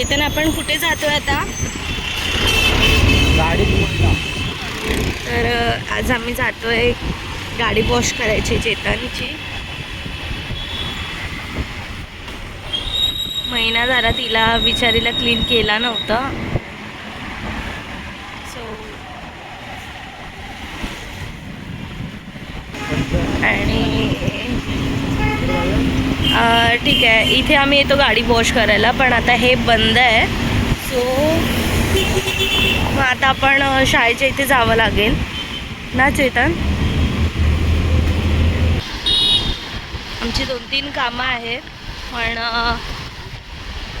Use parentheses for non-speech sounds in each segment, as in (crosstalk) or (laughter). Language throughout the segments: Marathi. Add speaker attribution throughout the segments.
Speaker 1: चेतन आपण कुठे जातोय आता? तर आज आम्ही जातोय गाडी वॉश करायची चेतनची. महिना झाला तिला बिचारीला क्लीन केला नव्हता. सो आणि ठीक आहे. इथे आम्ही येतो गाडी वॉश करायला पण आता हे बंद आहे. सो मग आता आपण शाळेच्या इथे जावं लागेल. ना चेतन? आमची दोन तीन कामं आहेत पण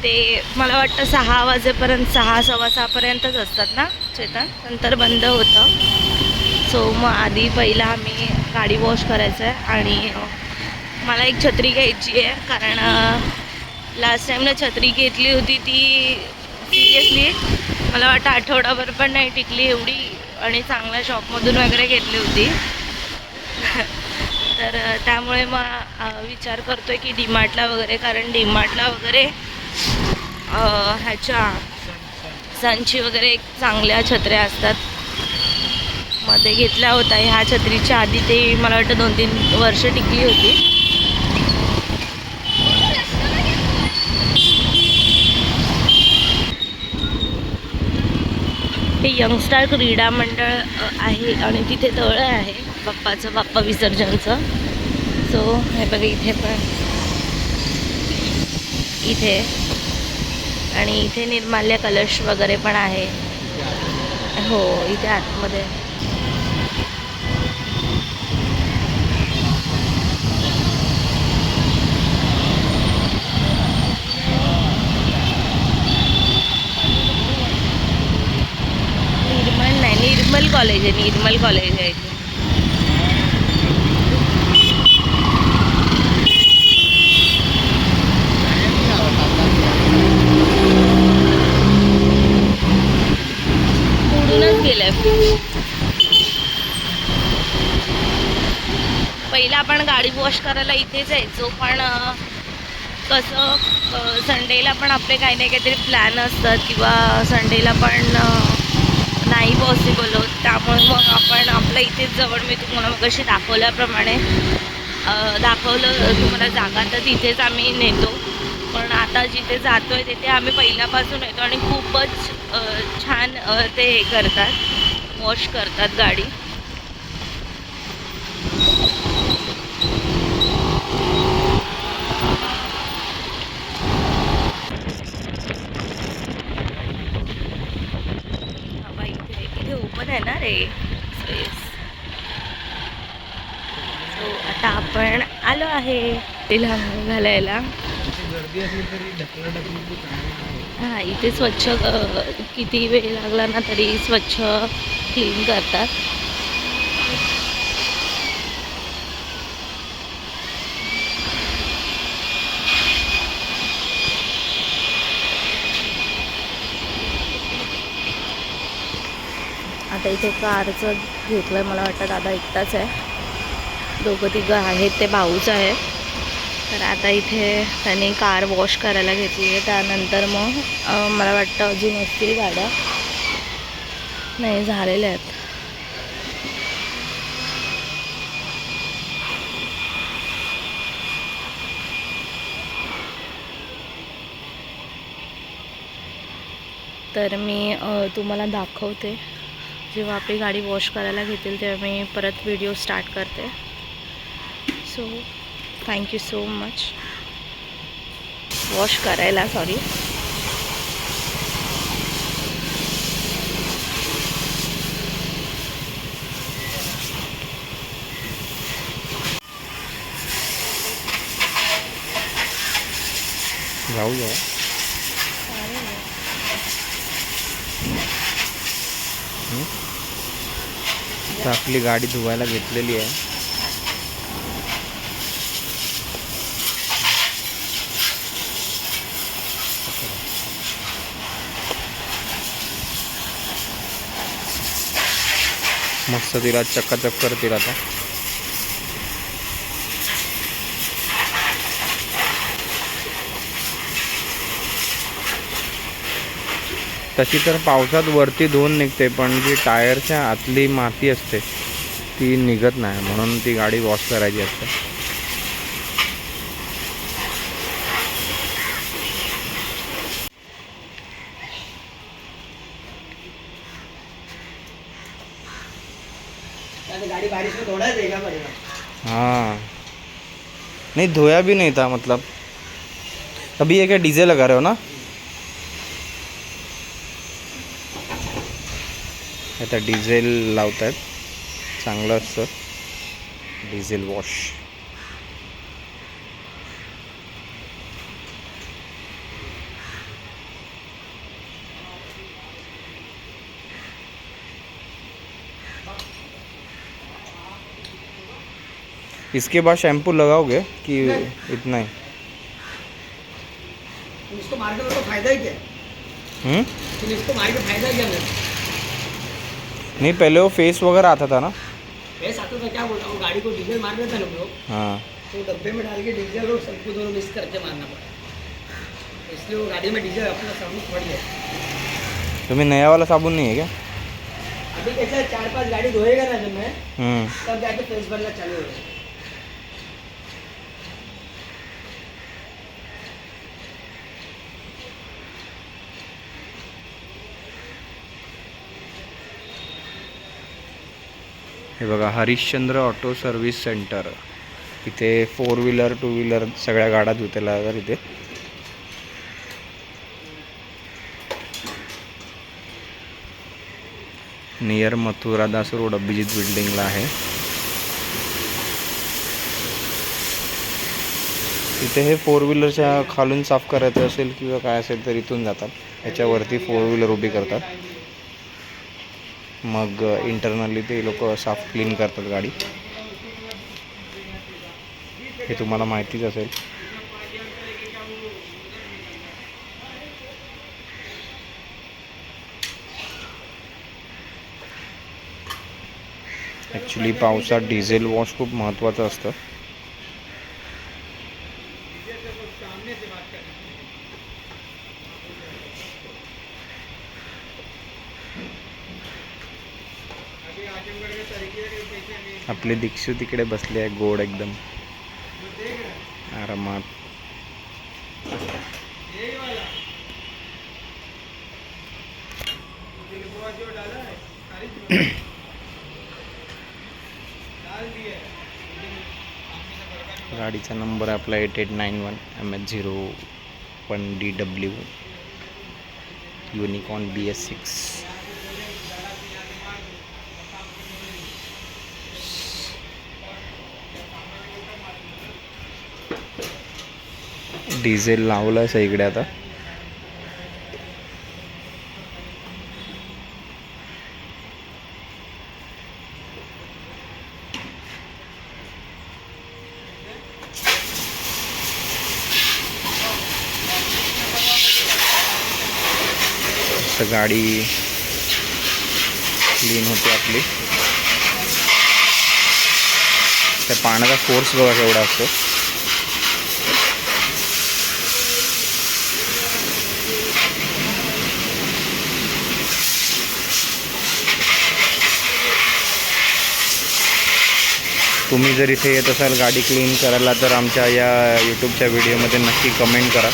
Speaker 1: ते मला वाटतं सहा वाजेपर्यंत सहा सव्वा सहापर्यंतच असतात ना चेतन? नंतर बंद होतं. सो मग आधी पहिला आम्ही गाडी वॉश करायचं आहे आणि मला एक छत्री घ्यायची आहे कारण लास्ट टाईमला छत्री घेतली होती ती सिरियसली मला वाटतं आठवडाभर पण नाही टिकली एवढी आणि चांगल्या शॉपमधून वगैरे घेतली होती. (laughs) तर त्यामुळे मग विचार करतोय की डीमार्टला वगैरे कारण डीमार्टला वगैरे ह्याच्या सनची वगैरे एक चांगल्या छत्र्या असतात. मध्ये घेतल्या होत्या. ह्या छत्रीच्या आधी ते मला वाटतं दोन तीन वर्ष टिकली होती. हे यंगस्टार क्रीडा मंडळ आहे आणि तिथे तळं आहे. बाप्पाचं बाप्पा विसर्जनचं. सो हे बघा इथे पण. इथे. आणि इथे निर्माल्य कलश वगैरे पण आहे. हो इथे आतमध्ये निर्मल नाही निर्मल कॉलेज आहे निर्मल कॉलेज आहे. इथे उडूनच गेलंय. पहिला आपण गाडी वॉश करायला इथेच जायचो पण कसं संडेला पण आपले काही नाही काहीतरी प्लॅन असतात किंवा संडेला पण पॉसिबल होत. त्यामुळे मग आपण आपल्या इथेच जवळ मी तुम्हाला मग कशी दाखवल्याप्रमाणे दाखवलं तुम्हाला जागा. तर तिथेच आम्ही नेतो. पण आता जिथे जातो आहे तिथे आम्ही पहिल्यापासून येतो आणि खूपच छान ते हे करतात. वॉश करतात गाडी हवा इथे इथे ओपन आहे सो आता आपण आलो आहे तिला घालायला. हां इथे स्वच्छ किती वेळ लागला ना तरी स्वच्छ क्लीन करतात. इथे कारचं घेतलं मला वाटतं दादा एकटाच आहे. दोघं तिघं आहेत ते भाऊच आहे. तर आता इथे त्यांनी कार वॉश करायला घेतली आहे. त्यानंतर मग मला वाटतं अजून असतील गाड्या. नाही झालेल्या आहेत. तर मी तुम्हाला दाखवते. जेव्हा आपली गाडी वॉश करायला घेतील तेव्हा मी परत व्हिडिओ स्टार्ट करते. So thank you so much wash करायला सॉरी
Speaker 2: जाऊया. आता आपली गाडी धुवायला घेतलेली आहे. मस्त तिला चक्काचक करतील आता. तशी तर पावसात वरती धुवून निघते पण जी टायरच्या आतली माती असते ती निघत नाही. म्हणून ती गाडी वॉश करायची असते. हाँ. नहीं धोया भी नहीं था मतलब. अभी ये क्या डीजे लगा रहे हो ना? आता डिझेल लावत आहेत चांगलं असतं. Diesel wash. इसके बाद शैम्पू लगाओगे कि इतना ही?
Speaker 3: इसको मार के तो फायदा ही क्या?
Speaker 2: हम्म?
Speaker 3: इसको मार के फायदा क्या?
Speaker 2: नहीं पहले वो फेस वगैरह आता था ना?
Speaker 3: वैसे आता था क्या बोल रहा हूँ गाड़ी को डीजल मार रहे थे लोग लोग।
Speaker 2: हाँ।
Speaker 3: तो डब्बे में डाल के डीजल और शैम्पू दोनों मिक्स करके मारना पड़ा। इसलिए वो गाड़ी में डीजल अपना साबुन पड़ गया
Speaker 2: तुम्हें नया वाला साबुन नहीं है क्या?
Speaker 3: अभी कैसा चार पांच गाड़ी धोएगा ना जब मैं तब जाके फेस भरना चालू होगा
Speaker 2: हे बघा हरिश्चंद्र ऑटो सर्व्हिस सेंटर. इथे फोर व्हीलर टू व्हीलर सगळ्या गाड्या धुतेला जातात इथे. नियर मथुरा दास रोड अभिजित बिल्डिंगला आहे. इथे हे फोर व्हीलरच्या खालून साफ करायचं असेल किंवा काय असेल तर इथून जातात. याच्यावरती फोर व्हीलर उभी करतात. मग इंटरनली ते लोक साफ क्लीन करतात गाडी. हे तुम्हाला माहितीच असेल. ॲक्च्युली पावसात डिझेल वॉश खूप महत्त्वाचं असतं. आपले दीक्षू तिकडे बसले आहे गोड एकदम. आरामात. गाडीचा नंबर आपला eight eight nine one M H zero one D W Unicorn B S six diesel लावलं आहे इकडे आता गाडी क्लीन होते आपली. त्या पाण्याचा फोर्स बघा केवढा असतो. तुम्ही जर इथे येत असाल गाडी क्लीन करायला तर आमच्या या यूट्यूबच्या व्हिडिओमध्ये नक्की कमेंट करा.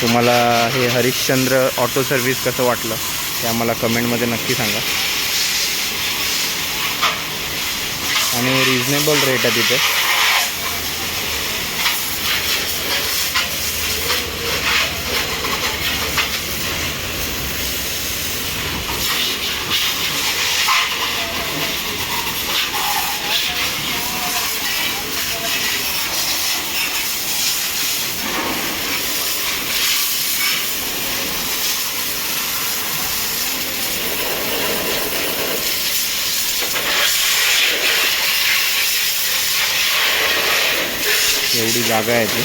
Speaker 2: तुम्हाला हे हरिश्चंद्र ऑटो सर्व्हिस कसं वाटलं ते आम्हाला कमेंटमध्ये नक्की सांगा. आणि रिजनेबल रेट आहे तिथे. जागा आहे ती.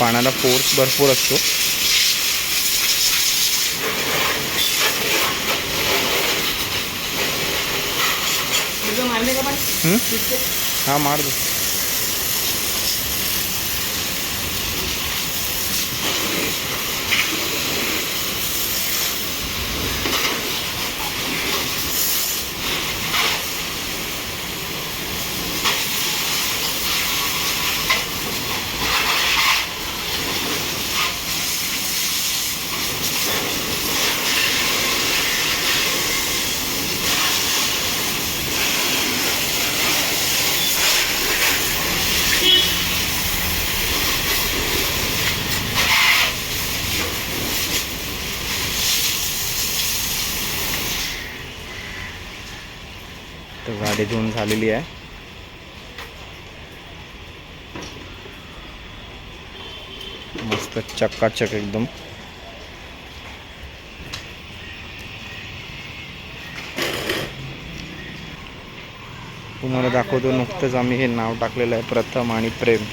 Speaker 2: पाण्याला फोर्स भरपूर असतो.
Speaker 3: मारणे का पण
Speaker 2: तर गाडी धुवून झालेली आहे. मस्त चक्काचक एकदम. तुम्हाला दाखवतो नुकतंच आम्ही हे नाव टाकलेलं आहे प्रथम आणि प्रेम.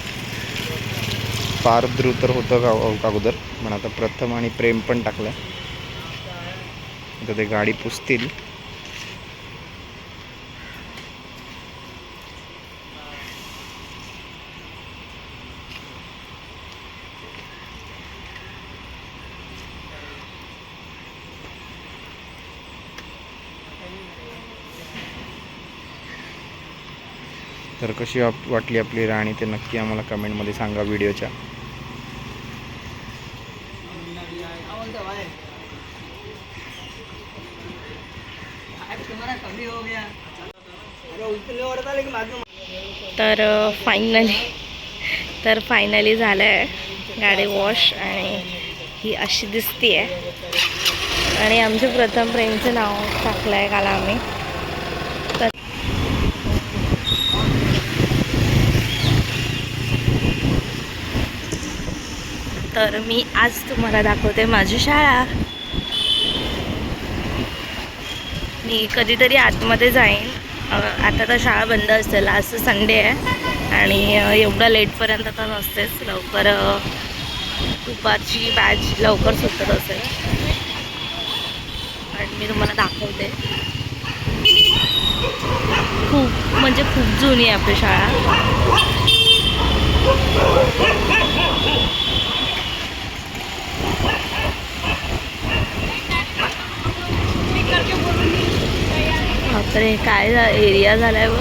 Speaker 2: पारध्रू तर होतं का अगोदर पण आता प्रथम आणि प्रेम पण टाकलं आता ते गाडी पुसतील. तर कशी आप वाटली आपली राणी ते नक्की आम्हाला कमेंटमध्ये सांगा व्हिडिओच्या.
Speaker 1: तर फायनली तर फायनली झालं आहे गाडी वॉश आणि ही अशी दिसते आहे आणि आमच्या प्रथम प्रेमचं नाव टाकलं आहे काल आम्ही. तर मी आज तुम्हाला दाखवते माझी शाळा. मी कधीतरी आतमध्ये जाईन. आता तर शाळा बंद असेल. आज संडे आहे. आणि एवढं लेटपर्यंत तर नसतेच. लवकर दुपारची बॅच लवकर सुटत असेल. आणि मी तुम्हाला दाखवते. खूप म्हणजे खूप जुनी आहे आपली शाळा. बापरे काय एरिया झालाय व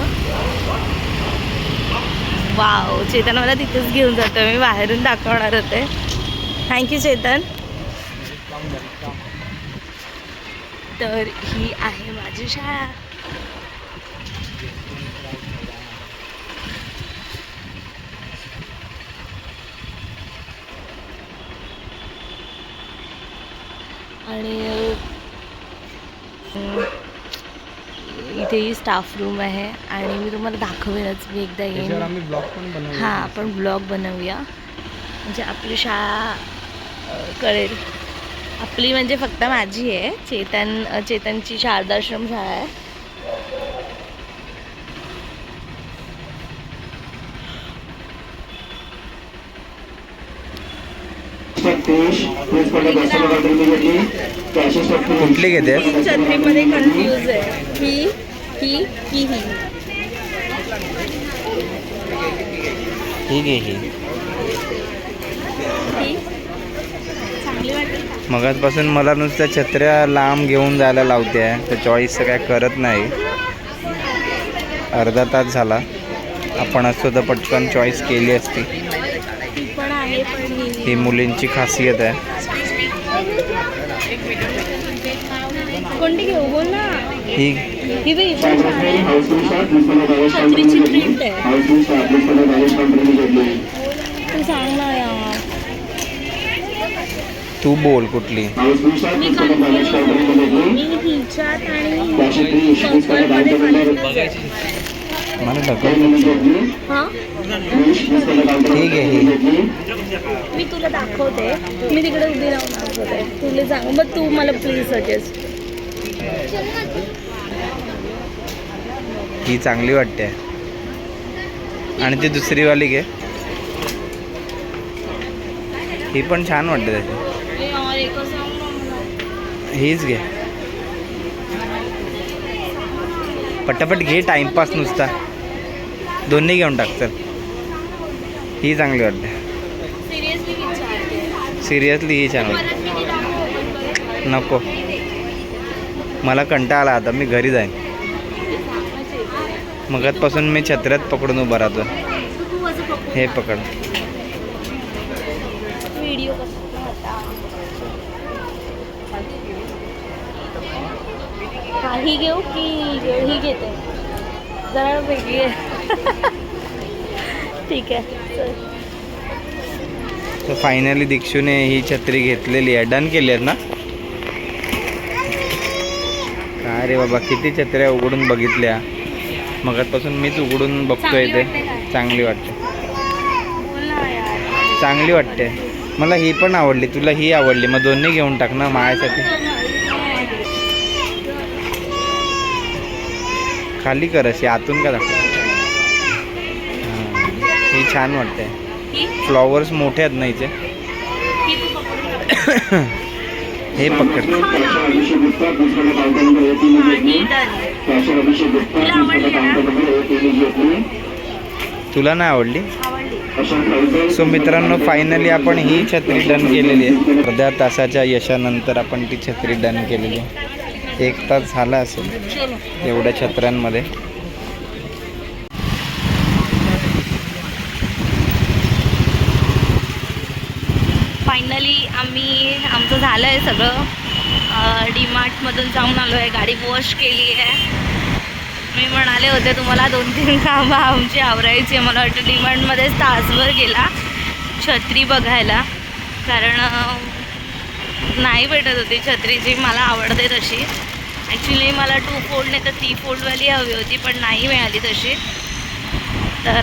Speaker 1: वाव चेतन मला तिथेच घेऊन जातो मी बाहेरून दाखवणार होते. Thank you Chetan. तर ही आहे माझी शाळा. आणि अं, इथेही स्टाफ रूम आहे. आणि मी तुम्हाला दाखवेनच मी एकदा येईन.
Speaker 2: आम्ही ब्लॉग पण बनवू
Speaker 1: हां आपण ब्लॉग बनवूया. म्हणजे आपली शाळा कळेल. आपली म्हणजे फक्त माझी आहे. चेतन चेतनची शारदाश्रम शाळा आहे.
Speaker 2: कुठली घेते?
Speaker 1: छत्रीमध्ये कन्फ्यूज आहे. ही ही की ही.
Speaker 2: ठीक आहे ही.
Speaker 1: ही. चांगली वाटेल का?
Speaker 2: मगाचपासून मला नुसत्या छत्र्या लांब घेऊन जायला लावते आहे. तर चॉईसचं काय करत नाही. अर्धा तास झाला. आपण असतो तर पटकन चॉईस केली असती.
Speaker 1: ही
Speaker 2: मुलींची खासियत आहे. ही
Speaker 1: ही. तू
Speaker 2: बोल कुठली.
Speaker 1: मी
Speaker 2: मला ढकल
Speaker 1: हां?
Speaker 2: ठीक आहे.
Speaker 1: मी तुला दाखवते. मी तिकडे उभी राहून दाखवते. तुला सांग मग तू मला प्लीज सजेस्ट
Speaker 2: ही चांगली वाटते. आणि ती दुसरी वाली घे. ही पण छान वाटते त्याची. हीच घे. पटापट घे टाइमपास नुसता. दोन्ही घेऊन टाक चल. ही चांगली वाटते. सिरियसली ही छान नको. मला कंटाळा आला आता मी घरी जाईन. मगतपासून मी छत्र्यात पकडून उभा राहतो. हे पकड.
Speaker 1: काही घेऊ की ही घेते. जरा वेगळी आहे. ठीक आहे.
Speaker 2: तर फायनली दीक्षूने ही छत्री घेतलेली आहे. डन केली आहेत ना? काय रे बाबा किती छत्र्या उघडून बघितल्या. मगतपासून मीच उघडून बघतोय ते? चांगली वाटते चांगली वाटते. मला ही पण आवडली. तुला ही आवडली. मग दोन्ही घेऊन टाक ना माझ्यासाठी खाली कर अशी आतून का दाखव? हां. छान वाटते. फ्लॉवर्स मोठे आहेत ना हिचे
Speaker 1: ही
Speaker 2: पकड.
Speaker 1: तुला
Speaker 2: नाही आवडली? सो मित्रांनो फायनली आपण ही छत्री डन केलेली आहे. अर्ध्या तासाच्या यशानंतर आपण ती छत्री डन केलेली आहे. एक तास झाला असेल एवढ्या छत्र्यांमध्ये
Speaker 1: फायनली आम्ही आमचं झालं आहे सगळं डीमार्टमधून जाऊन आलो आहे गाडी वॉश केली आहे मी म्हणाले होते तुम्हाला दोन तीन कामं आमची आवरायची आहे. मला वाटतं डीमार्टमध्येच तासभर गेला छत्री बघायला. कारण नाही भेटत होती छत्री जी मला आवडते तशी. ॲक्च्युली मला टू फोल्ड नाही तर थ्री फोल्डवाली हवी होती पण नाही मिळाली तशी. तर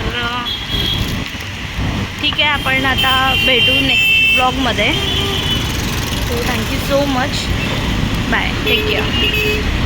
Speaker 1: ठीक आहे आपण आता भेटू नेक्स्ट ब्लॉगमध्ये Thank you so much. Bye. Take care.